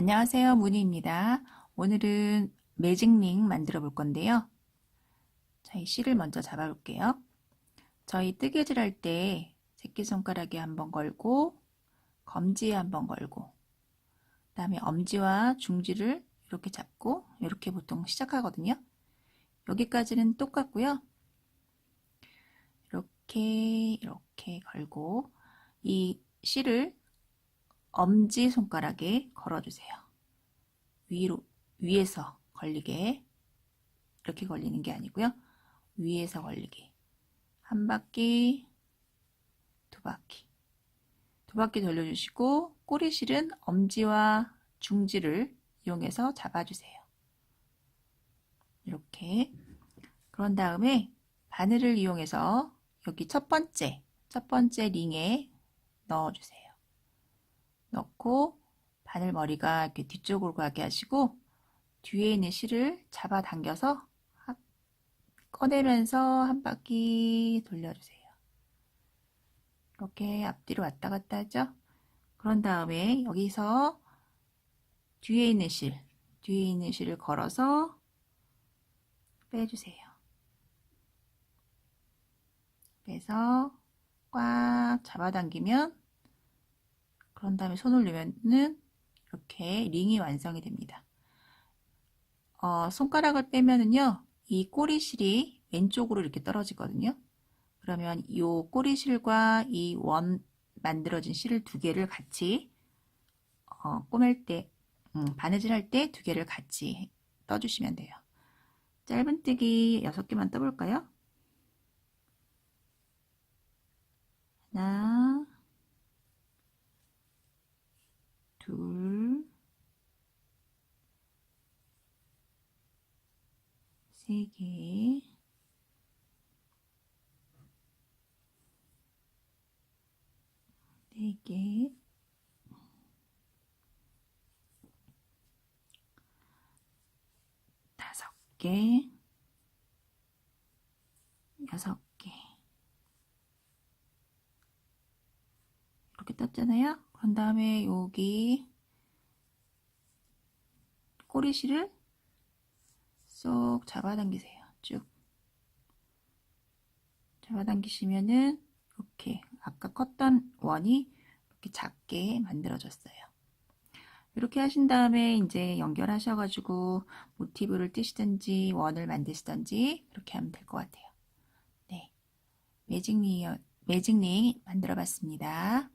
안녕하세요. 문희입니다. 오늘은 매직링 만들어 볼 건데요. 자, 이 실을 먼저 잡아 볼게요. 저희 뜨개질 할 때 새끼손가락에 한번 걸고 검지에 한번 걸고 그 다음에 엄지와 중지를 이렇게 잡고 이렇게 보통 시작하거든요. 여기까지는 똑같고요. 이렇게 이렇게 걸고 이 실을 엄지 손가락에 걸어주세요. 위로, 위에서 걸리게. 이렇게 걸리는 게 아니고요. 위에서 걸리게. 한 바퀴, 두 바퀴. 두 바퀴 돌려주시고, 꼬리실은 엄지와 중지를 이용해서 잡아주세요. 이렇게. 그런 다음에 바늘을 이용해서 여기 첫 번째, 첫 번째 링에 넣어주세요. 넣고 바늘 머리가 이렇게 뒤쪽으로 가게 하시고 뒤에 있는 실을 잡아 당겨서 꺼내면서 한 바퀴 돌려주세요. 이렇게 앞뒤로 왔다 갔다 하죠. 그런 다음에 여기서 뒤에 있는 실, 뒤에 있는 실을 걸어서 빼주세요. 빼서 꽉 잡아당기면 그런 다음에 손을 넣으면은 이렇게 링이 완성이 됩니다. 어, 손가락을 빼면은요, 이 꼬리실이 왼쪽으로 이렇게 떨어지거든요. 그러면 이 꼬리실과 이 원 만들어진 실을 두 개를 같이 어, 꼬맬 때, 음, 바느질 할 때 두 개를 같이 떠주시면 돼요. 짧은뜨기 6개만 떠볼까요? 하나, 3개 네 개, 다섯 개, 여섯 개. 이렇게 떴잖아요. 그런 다음에 여기 꼬리실을 쏙 잡아당기세요. 쭉. 잡아당기시면은 이렇게 아까 컸던 원이 이렇게 작게 만들어졌어요. 이렇게 하신 다음에 이제 연결하셔가지고 모티브를 띄시든지 원을 만드시든지 그렇게 하면 될 것 같아요. 네. 매직링, 매직링 만들어 봤습니다.